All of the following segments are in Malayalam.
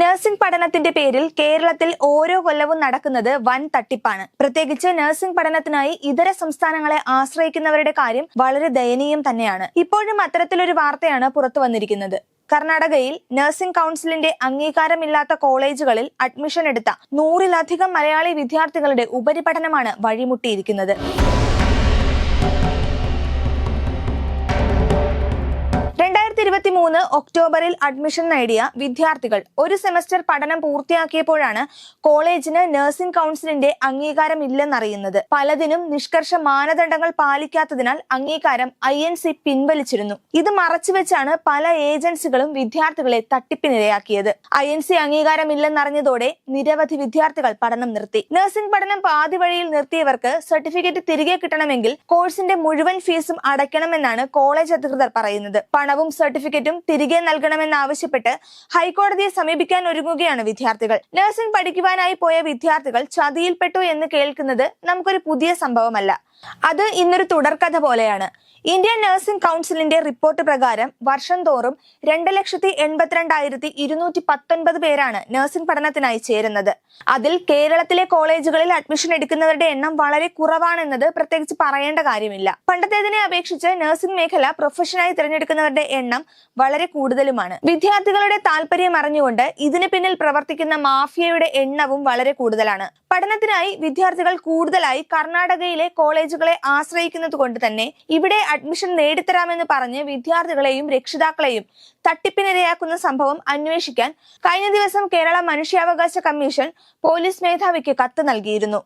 നഴ്സിംഗ് പഠനത്തിന്റെ പേരിൽ കേരളത്തിൽ ഓരോ കൊല്ലവും നടക്കുന്നത് വൻ തട്ടിപ്പാണ്. പ്രത്യേകിച്ച് നഴ്സിംഗ് പഠനത്തിനായി ഇതര സംസ്ഥാനങ്ങളെ ആശ്രയിക്കുന്നവരുടെ കാര്യം വളരെ ദയനീയം തന്നെയാണ്. ഇപ്പോഴും അത്തരത്തിലൊരു വാർത്തയാണ് പുറത്തു വന്നിരിക്കുന്നത്. കർണാടകയിൽ നഴ്സിംഗ് കൗൺസിലിന്റെ അംഗീകാരമില്ലാത്ത കോളേജുകളിൽ അഡ്മിഷൻ എടുത്ത നൂറിലധികം മലയാളി വിദ്യാർത്ഥികളുടെ ഉപരിപഠനമാണ് വഴിമുട്ടിയിരിക്കുന്നത്. ഇരുപത്തി മൂന്ന് ഒക്ടോബറിൽ അഡ്മിഷൻ നേടിയ വിദ്യാർത്ഥികൾ ഒരു സെമസ്റ്റർ പഠനം പൂർത്തിയാക്കിയപ്പോഴാണ് കോളേജിന് നഴ്സിംഗ് കൗൺസിലിന്റെ അംഗീകാരം ഇല്ലെന്നറിയുന്നത് പലതിനും നിഷ്കർഷ മാനദണ്ഡങ്ങൾ പാലിക്കാത്തതിനാൽ അംഗീകാരം ഐ എൻ സി പിൻവലിച്ചിരുന്നു. ഇത് മറച്ചുവെച്ചാണ് പല ഏജൻസികളും വിദ്യാർത്ഥികളെ തട്ടിപ്പിനിരയാക്കിയത്. ഐ എൻ സി അംഗീകാരമില്ലെന്നറിഞ്ഞതോടെ നിരവധി വിദ്യാർത്ഥികൾ പഠനം നിർത്തി. നഴ്സിംഗ് പഠനം പാതി വഴിയിൽ നിർത്തിയവർക്ക് സർട്ടിഫിക്കറ്റ് തിരികെ കിട്ടണമെങ്കിൽ കോഴ്സിന്റെ മുഴുവൻ ഫീസും അടയ്ക്കണമെന്നാണ് കോളേജ് അധികൃതർ പറയുന്നത്. പണവും തിരികെ നൽകണമെന്നാവശ്യപ്പെട്ട് ഹൈക്കോടതിയെ സമീപിക്കാൻ ഒരുങ്ങുകയാണ് വിദ്യാർത്ഥികൾ. നഴ്സിംഗ് പഠിക്കുവാനായി പോയ വിദ്യാർത്ഥികൾ ചതിയിൽപ്പെട്ടു എന്ന് കേൾക്കുന്നത് നമുക്കൊരു പുതിയ സംഭവമല്ല. അത് ഇന്നൊരു തുടർക്കഥ പോലെയാണ്. ഇന്ത്യൻ നഴ്സിംഗ് കൗൺസിലിന്റെ റിപ്പോർട്ട് പ്രകാരം വർഷം തോറും രണ്ട് ലക്ഷത്തി എൺപത്തിരണ്ടായിരത്തി ഇരുന്നൂറ്റി പത്തൊൻപത് പേരാണ് നഴ്സിംഗ് പഠനത്തിനായി ചേരുന്നത്. അതിൽ കേരളത്തിലെ കോളേജുകളിൽ അഡ്മിഷൻ എടുക്കുന്നവരുടെ എണ്ണം വളരെ കുറവാണെന്നത് പ്രത്യേകിച്ച് പറയേണ്ട കാര്യമില്ല. പണ്ടത്തേതിനെ അപേക്ഷിച്ച് നഴ്സിംഗ് മേഖല പ്രൊഫഷനായി തിരഞ്ഞെടുക്കുന്നവരുടെ എണ്ണം വളരെ കൂടുതലുമാണ്. വിദ്യാർത്ഥികളുടെ താല്പര്യം അറിഞ്ഞുകൊണ്ട് ഇതിന് പിന്നിൽ പ്രവർത്തിക്കുന്ന മാഫിയയുടെ എണ്ണവും വളരെ കൂടുതലാണ്. പഠനത്തിനായി വിദ്യാർത്ഥികൾ കൂടുതലായി കർണാടകയിലെ കോളേജുകളെ ആശ്രയിക്കുന്നത് കൊണ്ട് തന്നെ ഇവിടെ അഡ്മിഷൻ നേടിത്തരാമെന്ന് പറഞ്ഞ് വിദ്യാർത്ഥികളെയും രക്ഷിതാക്കളെയും തട്ടിപ്പിനിരയാക്കുന്ന സംഭവം അന്വേഷിക്കാൻ കഴിഞ്ഞ ദിവസം കേരള മനുഷ്യാവകാശ കമ്മീഷൻ പോലീസ് മേധാവിക്ക് കത്ത് നൽകിയിരുന്നു.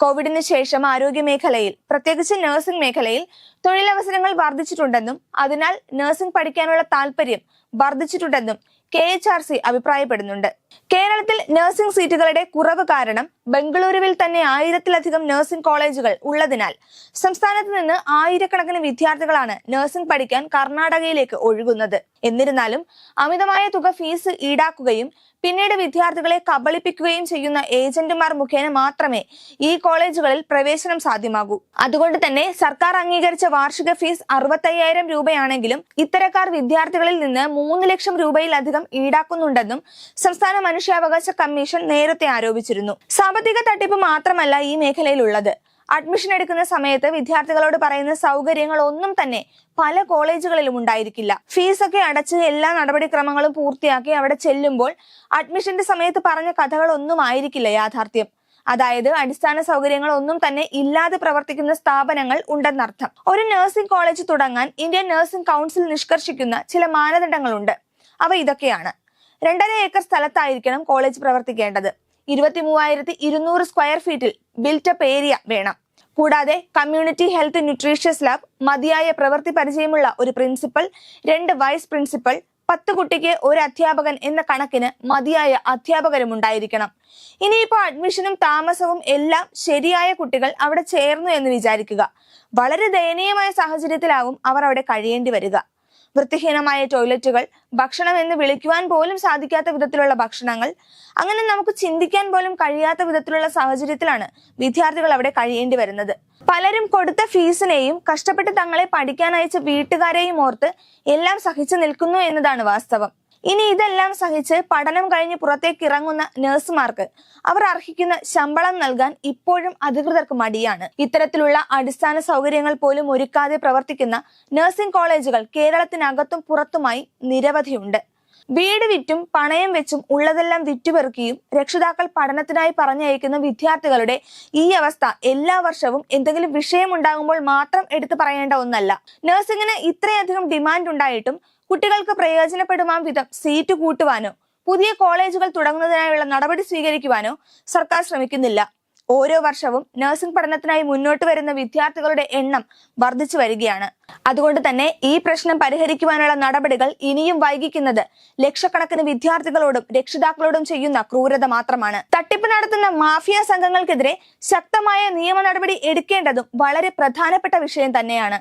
കോവിഡിന് ശേഷം ആരോഗ്യ മേഖലയിൽ പ്രത്യേകിച്ച് നഴ്സിംഗ് മേഖലയിൽ തൊഴിലവസരങ്ങൾ വർദ്ധിച്ചിട്ടുണ്ടെന്നും അതിനാൽ നഴ്സിംഗ് പഠിക്കാനുള്ള താല്പര്യം വർദ്ധിച്ചിട്ടുണ്ടെന്നും കെ എച്ച് ആർ സി അഭിപ്രായപ്പെടുന്നുണ്ട്. കേരളത്തിൽ നഴ്സിംഗ് സീറ്റുകളുടെ കുറവ് കാരണം ബംഗളൂരുവിൽ തന്നെ ആയിരത്തിലധികം നഴ്സിംഗ് കോളേജുകൾ ഉള്ളതിനാൽ സംസ്ഥാനത്ത് നിന്ന് ആയിരക്കണക്കിന് വിദ്യാർത്ഥികളാണ് നഴ്സിംഗ് പഠിക്കാൻ കർണാടകയിലേക്ക് ഒഴുകുന്നത്. എന്നിരുന്നാലും അമിതമായ തുക ഫീസ് ഈടാക്കുകയും പിന്നീട് വിദ്യാർത്ഥികളെ കബളിപ്പിക്കുകയും ചെയ്യുന്ന ഏജന്റുമാർ മുഖേന മാത്രമേ ഈ കോളേജുകളിൽ പ്രവേശനം സാധ്യമാകൂ. അതുകൊണ്ട് തന്നെ സർക്കാർ അംഗീകരിച്ച വാർഷിക ഫീസ് അറുപത്തയ്യായിരം രൂപയാണെങ്കിലും ഇത്തരക്കാർ വിദ്യാർത്ഥികളിൽ നിന്ന് മൂന്ന് ലക്ഷം രൂപയിലധികം ഈടാക്കുന്നുണ്ടെന്നും സംസ്ഥാന മനുഷ്യാവകാശ കമ്മീഷൻ നേരത്തെ ആരോപിച്ചിരുന്നു. സാമ്പത്തിക തട്ടിപ്പ് മാത്രമല്ല ഈ മേഖലയിലുള്ളത്. അഡ്മിഷൻ എടുക്കുന്ന സമയത്ത് വിദ്യാർത്ഥികളോട് പറയുന്ന സൗകര്യങ്ങൾ ഒന്നും തന്നെ പല കോളേജുകളിലും ഉണ്ടായിരിക്കില്ല. ഫീസൊക്കെ അടച്ച് എല്ലാ നടപടിക്രമങ്ങളും പൂർത്തിയാക്കി അവിടെ ചെല്ലുമ്പോൾ അഡ്മിഷന്റെ സമയത്ത് പറഞ്ഞ കഥകളൊന്നും ആയിരിക്കില്ല യാഥാർത്ഥ്യം. അതായത് അടിസ്ഥാന സൗകര്യങ്ങൾ ഒന്നും തന്നെ ഇല്ലാതെ പ്രവർത്തിക്കുന്ന സ്ഥാപനങ്ങൾ ഉണ്ടെന്നർത്ഥം. ഒരു നഴ്സിംഗ് കോളേജ് തുടങ്ങാൻ ഇന്ത്യൻ നഴ്സിംഗ് കൗൺസിൽ നിഷ്കർഷിക്കുന്ന ചില മാനദണ്ഡങ്ങളുണ്ട്. അവ ഇതൊക്കെയാണ്. രണ്ടര ഏക്കർ സ്ഥലത്തായിരിക്കണം കോളേജ് പ്രവർത്തിക്കേണ്ടത്. ഇരുപത്തി മൂവായിരത്തി ഇരുന്നൂറ് സ്ക്വയർ ഫീറ്റിൽ ബിൽറ്റപ്പ് ഏരിയ വേണം. കൂടാതെ കമ്മ്യൂണിറ്റി ഹെൽത്ത് ന്യൂട്രീഷ്യസ് ലാബ് മതിയായ പ്രവൃത്തി പരിചയമുള്ള ഒരു പ്രിൻസിപ്പൽ രണ്ട് വൈസ് പ്രിൻസിപ്പൽ പത്ത് കുട്ടിക്ക് ഒരു അധ്യാപകൻ എന്ന കണക്കിന് മതിയായ അധ്യാപകരും ഉണ്ടായിരിക്കണം. ഇനിയിപ്പോൾ അഡ്മിഷനും താമസവും എല്ലാം ശരിയായ കുട്ടികൾ അവിടെ ചേർന്നു എന്ന് വിചാരിക്കുക. വളരെ ദയനീയമായ സാഹചര്യത്തിലാവും അവർ അവിടെ കഴിയേണ്ടി വരിക. വൃത്തിഹീനമായ ടോയ്ലറ്റുകൾ ഭക്ഷണം എന്ന് വിളിക്കുവാൻ പോലും സാധിക്കാത്ത വിധത്തിലുള്ള ഭക്ഷണങ്ങൾ. അങ്ങനെ നമുക്ക് ചിന്തിക്കാൻ പോലും കഴിയാത്ത വിധത്തിലുള്ള സാഹചര്യത്തിലാണ് വിദ്യാർത്ഥികൾ അവിടെ കഴിയേണ്ടി വരുന്നത്. പലരും കൊടുത്ത ഫീസിനെയും കഷ്ടപ്പെട്ട് തങ്ങളെ പഠിക്കാൻ അയച്ച വീട്ടുകാരെയും ഓർത്ത് എല്ലാം സഹിച്ചു നിൽക്കുന്നു എന്നതാണ് വാസ്തവം. ഇനി ഇതെല്ലാം സഹിച്ച് പഠനം കഴിഞ്ഞ് പുറത്തേക്ക് ഇറങ്ങുന്ന നഴ്സുമാർക്ക് അവർ അർഹിക്കുന്ന ശമ്പളം നൽകാൻ ഇപ്പോഴും അധികൃതർക്ക് മടിയാണ്. ഇത്തരത്തിലുള്ള അടിസ്ഥാന സൗകര്യങ്ങൾ പോലും ഒരുക്കാതെ പ്രവർത്തിക്കുന്ന നഴ്സിംഗ് കോളേജുകൾ കേരളത്തിനകത്തും പുറത്തുമായി നിരവധിയുണ്ട്. വീട് വിറ്റും പണയം വെച്ചും ഉള്ളതെല്ലാം വിറ്റുപെറുക്കിയും രക്ഷിതാക്കൾ പഠനത്തിനായി പറഞ്ഞയക്കുന്ന വിദ്യാർത്ഥികളുടെ ഈ അവസ്ഥ എല്ലാ വർഷവും എന്തെങ്കിലും വിഷയമുണ്ടാകുമ്പോൾ മാത്രം എടുത്തു പറയേണ്ട ഒന്നല്ല. നഴ്സിംഗിന് ഇത്രയധികം ഡിമാൻഡ് ഉണ്ടായിട്ടും കുട്ടികൾക്ക് പ്രയോജനപ്പെടുമാം വിധം സീറ്റ് കൂട്ടുവാനോ പുതിയ കോളേജുകൾ തുടങ്ങുന്നതിനായുള്ള നടപടി സ്വീകരിക്കുവാനോ സർക്കാർ ശ്രമിക്കുന്നില്ല. ഓരോ വർഷവും നഴ്സിംഗ് പഠനത്തിനായി മുന്നോട്ട് വരുന്ന വിദ്യാർത്ഥികളുടെ എണ്ണം വർദ്ധിച്ചു വരികയാണ്. അതുകൊണ്ട് തന്നെ ഈ പ്രശ്നം പരിഹരിക്കുവാനുള്ള നടപടികൾ ഇനിയും വൈകിക്കുന്നത് ലക്ഷക്കണക്കിന് വിദ്യാർത്ഥികളോടും രക്ഷിതാക്കളോടും ചെയ്യുന്ന ക്രൂരത മാത്രമാണ്. തട്ടിപ്പ് നടത്തുന്ന മാഫിയ സംഘങ്ങൾക്കെതിരെ ശക്തമായ നിയമ നടപടി എടുക്കേണ്ടതും വളരെ പ്രധാനപ്പെട്ട വിഷയം തന്നെയാണ്.